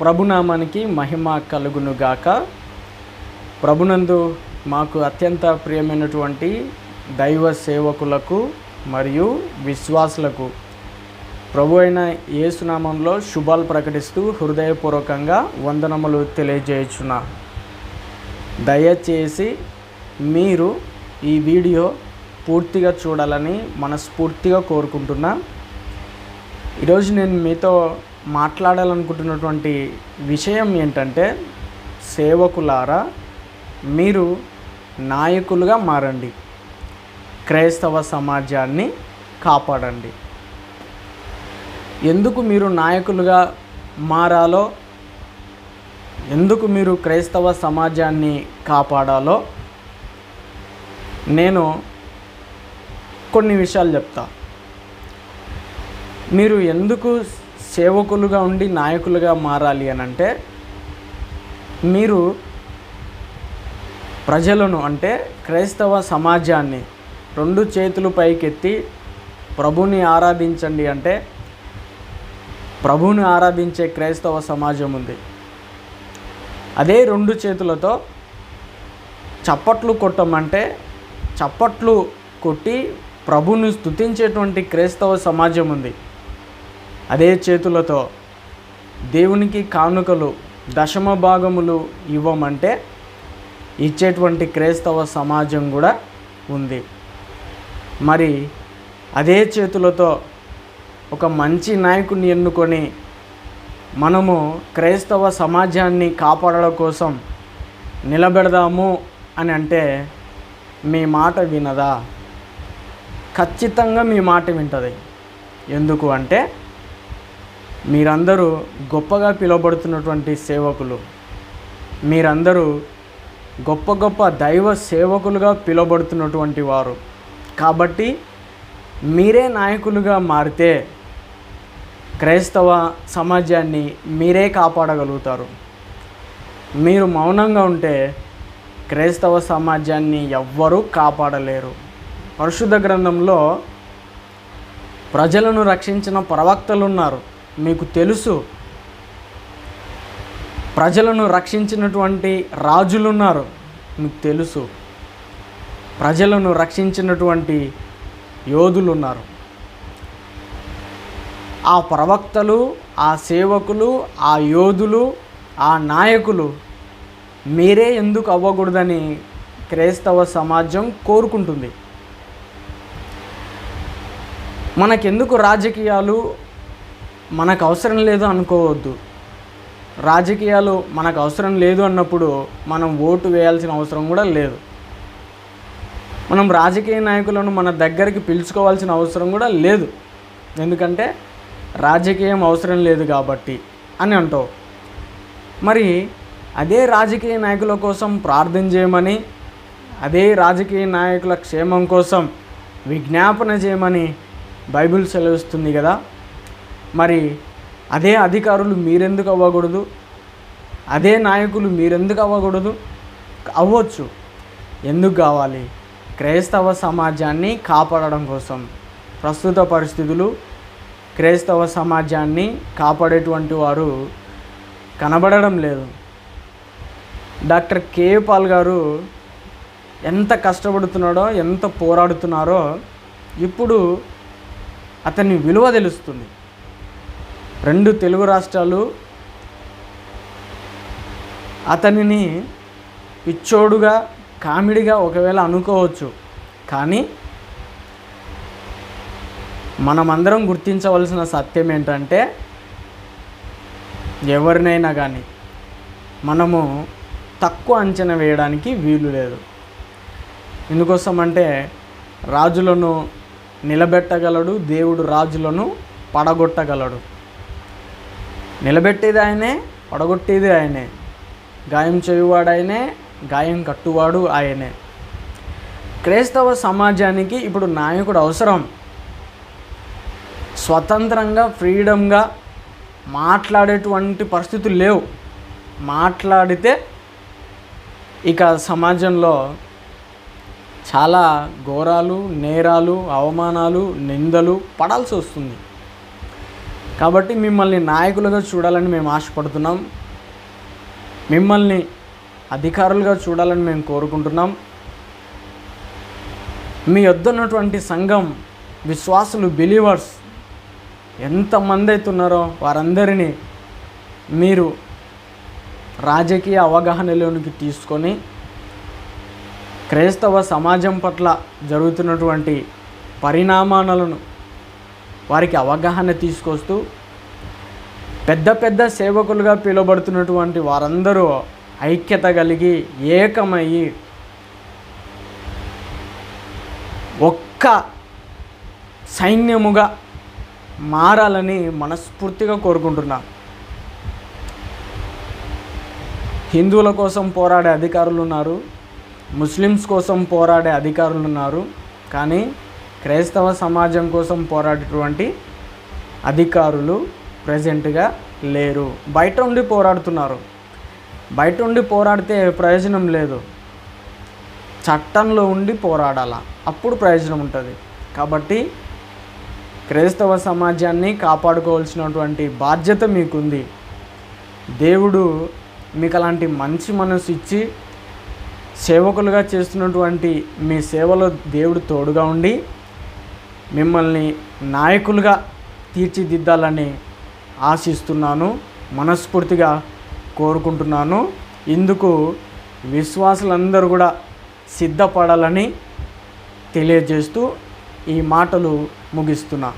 ప్రభునామానికి మహిమ కలుగునుగాక. ప్రభునందు మాకు అత్యంత ప్రియమైనటువంటి దైవ సేవకులకు మరియు విశ్వాసులకు ప్రభు అయిన యేసునామంలో శుభాలు ప్రకటిస్తూ హృదయపూర్వకంగా వందనములు తెలియజేయుచున్నా. దయచేసి మీరు ఈ వీడియో పూర్తిగా చూడాలని మనస్ఫూర్తిగా కోరుకుంటున్నా. ఈరోజు నేను మీతో మాట్లాడాలనుకుంటున్నటువంటి విషయం ఏంటంటే సేవకులారా మీరు నాయకులుగా మారండి. క్రైస్తవ సమాజాన్ని కాపాడండి. ఎందుకు మీరు నాయకులుగా మారాలో ఎందుకు మీరు క్రైస్తవ సమాజాన్ని కాపాడాలో నేను కొన్ని విషయాలు చెప్తా. మీరు ఎందుకు సేవకులుగా ఉండి నాయకులుగా మారాలి అని అంటే మీరు ప్రజలను అంటే క్రైస్తవ సమాజాన్ని రెండు చేతులు పైకెత్తి ప్రభుని ఆరాధించండి అంటే ప్రభుని ఆరాధించే క్రైస్తవ సమాజం ఉంది. అదే రెండు చేతులతో చప్పట్లు కొట్టమంటే చప్పట్లు కొట్టి ప్రభుని స్తుతించేటువంటి క్రైస్తవ సమాజం ఉంది. అదే చేతులతో దేవునికి కానుకలు దశమ భాగములు ఇవ్వమంటే ఇచ్చేటువంటి క్రైస్తవ సమాజం కూడా ఉంది. మరి అదే చేతులతో ఒక మంచి నాయకుడిని ఎన్నుకొని మనము క్రైస్తవ సమాజాన్ని కాపాడడం కోసం నిలబెడదాము అని అంటే మీ మాట వినదా? ఖచ్చితంగా మీ మాట వింటుంది. ఎందుకు అంటే మీరందరూ గొప్పగా పిలువబడుతున్నటువంటి సేవకులు. మీరందరూ గొప్ప గొప్ప దైవ సేవకులుగా పిలువబడుతున్నటువంటి వారు. కాబట్టి మీరే నాయకులుగా మారితే క్రైస్తవ సమాజాన్ని మీరే కాపాడగలుగుతారు. మీరు మౌనంగా ఉంటే క్రైస్తవ సమాజాన్ని ఎవ్వరూ కాపాడలేరు. పరిశుద్ధ గ్రంథంలో ప్రజలను రక్షించిన ప్రవక్తలు ఉన్నారు. మీకు తెలుసు. ప్రజలను రక్షించినటువంటి రాజులు ఉన్నారు మీకు తెలుసు. ప్రజలను రక్షించినటువంటి యోధులు ఉన్నారు ఆ ప్రవక్తలు ఆ సేవకులు ఆ యోధులు ఆ నాయకులు మీరే ఎందుకు అవ్వకూడదని క్రైస్తవ సమాజం కోరుకుంటుంది. మనకెందుకు రాజకీయాలు మనకు అవసరం లేదు అనుకోవద్దు. రాజకీయాలు మనకు అవసరం లేదు అన్నప్పుడు మనం ఓటు వేయాల్సిన అవసరం కూడా లేదు. మనం రాజకీయ నాయకులను మన దగ్గరికి పిలుచుకోవాల్సిన అవసరం కూడా లేదు. ఎందుకంటే రాజకీయం అవసరం లేదు కాబట్టి అని అంటావు. మరి అదే రాజకీయ నాయకుల కోసం ప్రార్థన చేయమని అదే రాజకీయ నాయకుల క్షేమం కోసం విజ్ఞాపన చేయమని బైబిల్ సెలవిస్తుంది కదా. మరి అదే అధికారులు మీరెందుకు అవ్వకూడదు? అదే నాయకులు మీరెందుకు అవ్వకూడదు? అవ్వచ్చు. ఎందుకు కావాలి? క్రైస్తవ సమాజాన్ని కాపాడడం కోసం. ప్రస్తుత పరిస్థితులు క్రైస్తవ సమాజాన్ని కాపాడేటువంటి వారు కనబడడం లేదు. డాక్టర్ కే. పాల్ గారు ఎంత కష్టపడుతున్నాడో ఎంత పోరాడుతున్నారో ఇప్పుడు అతని విలువ తెలుస్తుంది. రెండు తెలుగు రాష్ట్రాలు. అతనిని పిచ్చోడుగా కామెడీగా ఒకవేళ అనుకోవచ్చు. కానీ మనమందరం గుర్తించవలసిన సత్యం ఏంటంటే ఎవరినైనా కానీ మనము తక్కువ అంచనా వేయడానికి వీలు లేదు. ఎందుకోసం అంటే రాజులను నిలబెట్టగలడు దేవుడు రాజులను పడగొట్టగలడు. నిలబెట్టేది ఆయనే పడగొట్టేది ఆయనే. గాయం చేయువాడు ఆయనే గాయం కట్టువాడు ఆయనే. క్రైస్తవ సమాజానికి ఇప్పుడు నాయకుడు అవసరం. స్వతంత్రంగా ఫ్రీడంగా మాట్లాడేటువంటి పరిస్థితులు లేవు. మాట్లాడితే ఇక సమాజంలో చాలా ఘోరాలు నేరాలు అవమానాలు నిందలు పడాల్సి వస్తుంది. కాబట్టి మిమ్మల్ని నాయకులుగా చూడాలని మేము ఆశపడుతున్నాం. మిమ్మల్ని అధికారులుగా చూడాలని మేము కోరుకుంటున్నాం. మీ వద్ద ఉన్నటువంటి సంఘం విశ్వాసులు బిలీవర్స్ ఎంతమంది అవుతున్నారో వారందరినీ మీరు రాజకీయ అవగాహనలోనికి తీసుకొని క్రైస్తవ సమాజం పట్ల జరుగుతున్నటువంటి పరిణామాలను వారికి అవగాహన తీసుకొస్తూ పెద్ద పెద్ద సేవకులుగా పిలువబడుతున్నటువంటి వారందరూ ఐక్యత కలిగి ఏకమయ్యి ఒక్క సైన్యముగా మారాలని మనస్ఫూర్తిగా కోరుకుంటున్నా. హిందువుల కోసం పోరాడే అధికారులు ఉన్నారు ముస్లిమ్స్ కోసం పోరాడే అధికారులు ఉన్నారు కానీ క్రైస్తవ సమాజం కోసం పోరాడేటువంటి అధికారులు ప్రజెంట్గా లేరు. బయట ఉండి పోరాడుతున్నారు. బయట ఉండి పోరాడితే ప్రయోజనం లేదు. చట్టంలో ఉండి పోరాడాల? అప్పుడు ప్రయోజనం ఉంటుంది. కాబట్టి క్రైస్తవ సమాజాన్ని కాపాడుకోవాల్సినటువంటి బాధ్యత మీకుంది. దేవుడు మీకు అలాంటి మంచి మనసు ఇచ్చి సేవకులుగా చేస్తున్నటువంటి మీ సేవలో దేవుడు తోడుగా ఉండి మిమ్మల్ని నాయకులుగా తీర్చిదిద్దాలని ఆశిస్తున్నాను మనస్ఫూర్తిగా కోరుకుంటున్నాను. ఇందుకు విశ్వాసులందరూ కూడా సిద్ధపడాలని తెలియజేస్తూ ఈ మాటలు ముగిస్తున్నా.